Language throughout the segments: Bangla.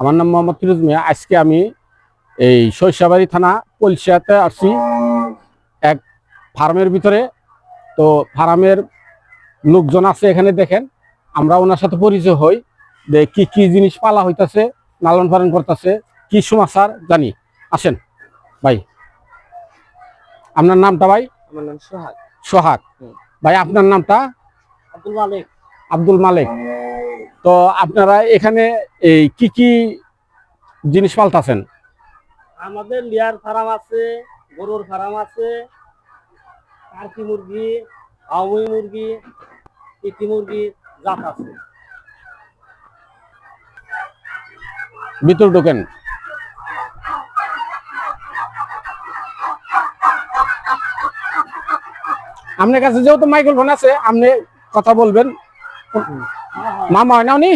আমার নাম মোহাম্মদ ফিরোজ মিয়া। আজকে আমি এই শৈশাবাড়ি থানা কলসিয়াতে আসছি। এক ফার্মের ভিতরে। তো ফার্মের লোকজন আছে এখানে দেখেন। আমরা ওনার সাথে পরিচয় হই। যে কি কি জিনিস পালা হইতাছে লালন পালন করতেছে কি সমাচার জানি। আসেন ভাই। আপনার নামটা ভাই? আমার নাম সোহাগ। সোহাগ। ভাই আপনার নামটা? আব্দুল মালিক। আব্দুল মালিক। তো আপনারা এখানে এই কি কি জিনিস পাল্টাছেন আমাদের লিয়ার ফার্ম আছে গরুর ফার্ম আছে টার্কি মুরগি হাউই মুরগি ইতি মুরগি জাত আছে। ভিতর ঢোকেন। আপনার কাছে যেহেতু মাইক্রোফোন ফোন আছে আপনি কথা বলবেন। মামা হয় না উনি?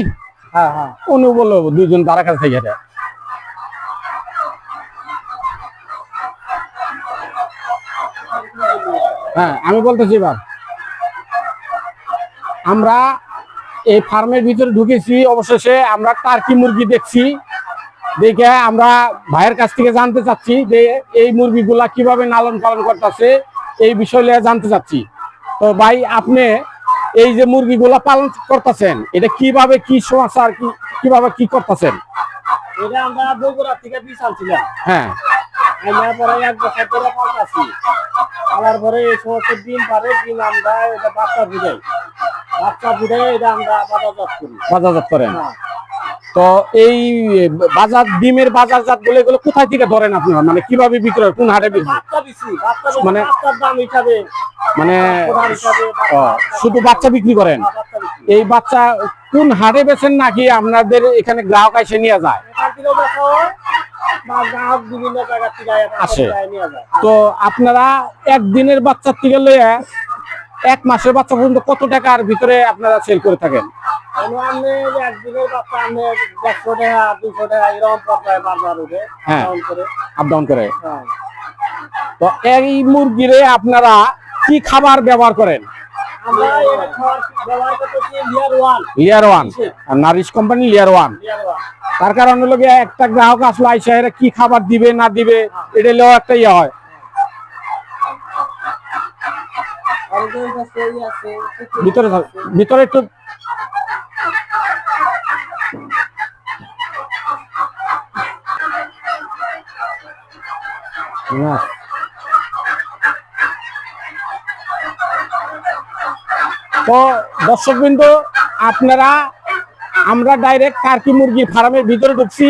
হ্যাঁ হ্যাঁ। উনি বলল দুইজন তারা কাছে থেকে হ্যাঁ আমি বলতেছি এবার। আমরা এই ফার্মের ভিতরে ঢুকেছি অবশেষে আমরা টার্কি মুরগি দেখছি। দেখে আমরা ভাইয়ের কাছ থেকে জানতে চাচ্ছি যে এই মুরগিগুলা কীভাবে লালন পালন করতেছে এই বিষয় নিয়ে জানতে চাচ্ছি। তো ভাই আপনি এই যে মুরগিগুলা পালন করতেছেন এটা কীভাবে কি সমস্যা কি কীভাবে কি করতেছেন? এটা আমরা বগুড়া থেকে আনছিলাম। হ্যাঁ। আনার পরে এক বছর ধরে পাল্টাছি পালার পরে এই সমস্ত ডিম পারে ডিম আমরা এটা বাচ্চা বাচ্চা এটা আমরা বাজারজাত করি। বাজারজাত করেন। হ্যাঁ। তো এই বাজার ডিমের বাজারজাতগুলো এগুলো কোথায় থেকে ধরেন আপনারা? মানে কীভাবে বিক্রয় কোন হাটে মানে- মানে শুধু বাচ্চা বিক্রি করেন? এই বাচ্চা কোন হাটে বেচেন নাকি আপনাদের এখানে গ্রাহক এসে নিয়ে যায়? হয় আসে। তো আপনারা একদিনের বাচ্চার থেকে লইয়া এক মাসের বাচ্চা পর্যন্ত কত টাকার ভিতরে আপনারা সেল করে থাকেন? আপনি একদিনের বাচ্চা আপনি দেড়শো টাকা দুশো টাকা এরকম পর্যায়ে বাজার উঠে হ্যাঁ। আপ ডাউন করে। হ্যাঁ। তো এই মুরগিরে আপনারা কি খাবার ব্যবহার করেন? Layer one Nourish company layer one তার কারণ হলো একটা গ্রাহক আসলে আইসা এরা কি খাবার দিবে না দিবে এটা হলেও একটা ইয়ে হয়। ভিতরে ভিতরে একটু না। তো দর্শকবৃন্দ আপনারা, আমরা ডাইরেক্ট টার্কি মুরগি ফার্মের ভিতরে ঢুকছি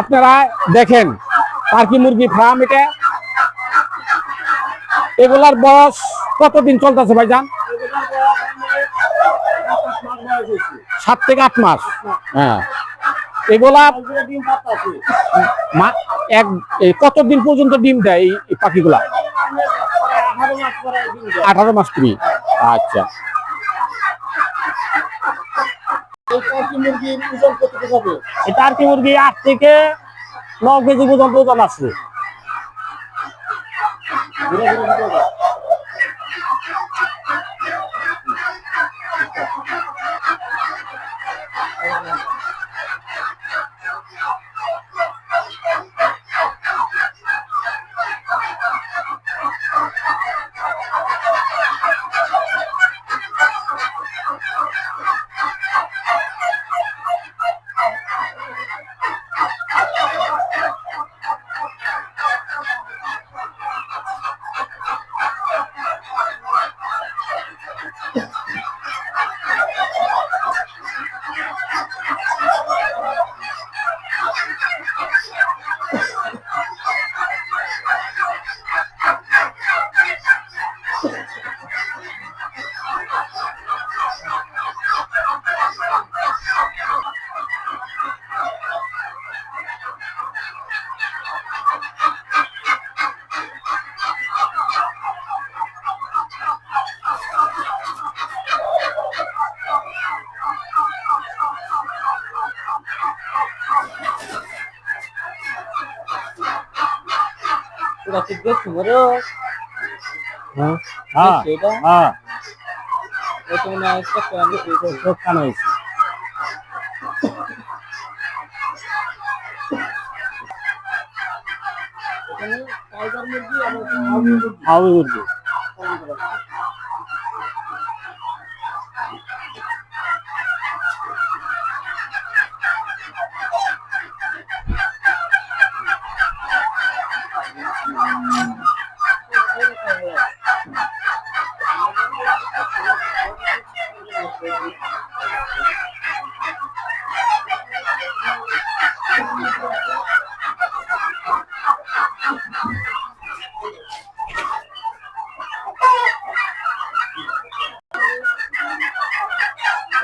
আপনারা দেখেন টার্কি মুরগি ফার্ম এটা, এগুলার বয়স কতদিন চলতেছে ভাইজান সাত থেকে আট মাস হ্যাঁ। কতদিন পর্যন্ত ডিম দেয় এই- পাখিগুলা? আঠারো মাস কুড়ি আচ্ছা। টার্কি মুরগি? আট থেকে ন কেজি পর্যন্ত तुला तू बस मरो हां हां हां ও তো না একটা মুরগি আর হাউই মুরগি। হাউই মুরগি।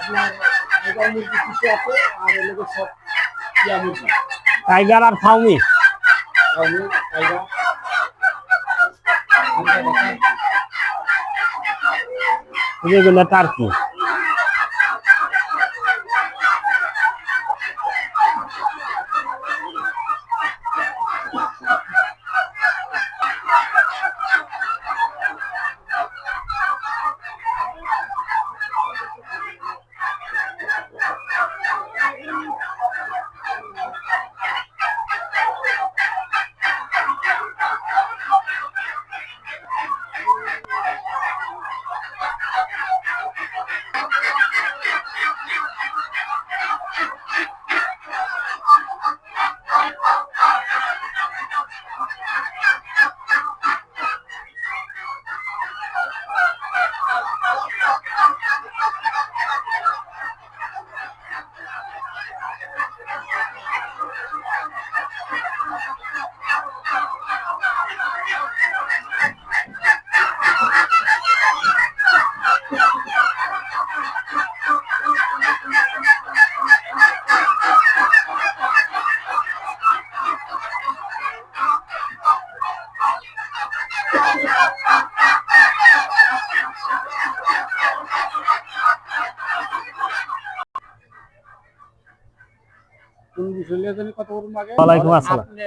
আপনার টাইগার মুরগি কিছু আছে আর এলাকা সব টিয়া মুরগি টাইগার আর ফাউমি। টাইগার। টার্কি। জানি কথা বলুন আগে। ওয়ালাইকুম আসসালাম। আপনি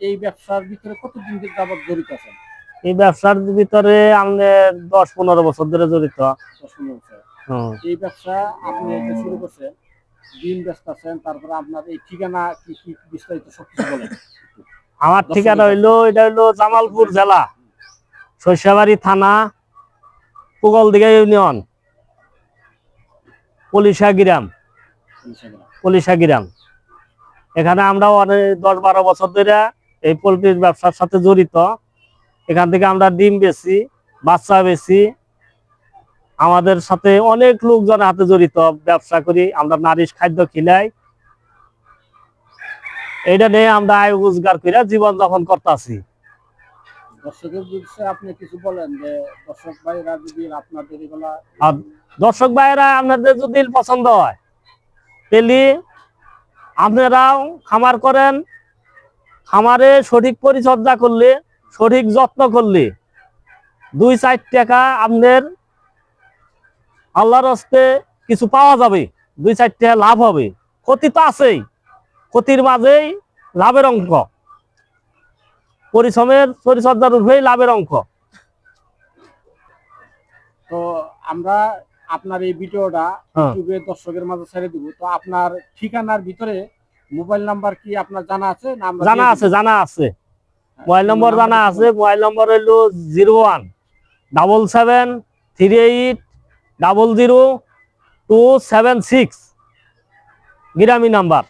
এই ব্যবসার ভিতরে কতদিন থেকে যাবত জড়িত আছেন? এই ব্যবসার ভিতরে আমাদের দশ পনেরো বছর ধরে জড়িত। বছর। এই ব্যবসা আপনি শুরু করছেন দিন ব্যস্ত আছেন তারপরে আপনার এই ঠিকানা কি কি বিস্তারিত সবকিছু বলেন। আমার ঠিকানা হইল এটা হইল জামালপুর জেলা শস্যাবাড়ি থানা পুগলদিঘা ইউনিয়ন পলিশা গ্রাম। পলিশা গ্রাম। এখানে আমরা অনেক দশ বারো বছর ধরে এই পোলট্রির ব্যবসার সাথে জড়িত। এখান থেকে আমরা ডিম বেচি বাচ্চা বেচি। আমাদের সাথে অনেক লোকজন হাতে জড়িত ব্যবসা করি আমরা নারিশ খাদ্য খিলাই। এইটা নিয়ে আমরা আয় রোজগার করে জীবন যাপন করতেছি। দর্শকের বিষয়ে আপনি কিছু বলেন দর্শক ভাইরা আপনাদের যদি পছন্দ হয় তাহলে আপনারাও খামার করেন, খামারে সঠিক পরিচর্যা করলে, সঠিক যত্ন করলে দুই চার টাকা আপনার আল্লাহর হস্তে কিছু পাওয়া যাবে, দুই চার টাকা লাভ হবে। ক্ষতি তো আছেই, ক্ষতির মাঝেই লাভের অঙ্ক পরিশ্রমের পরিচর্যার উপরেই লাভের অঙ্ক তো আমরা আপনার এই ভিডিওটা হ্যাঁ। ইউটিউবে দর্শকের মাঝে ছেড়ে দিব। তো আপনার ঠিকানার ভিতরে মোবাইল নাম্বার কি আপনার জানা আছে? নাম জানা আছে জানা আছে। হ্যাঁ, মোবাইল নম্বর জানা আছে মোবাইল নম্বর হইল zero one double seven three eight double zero two seven six. Grami number.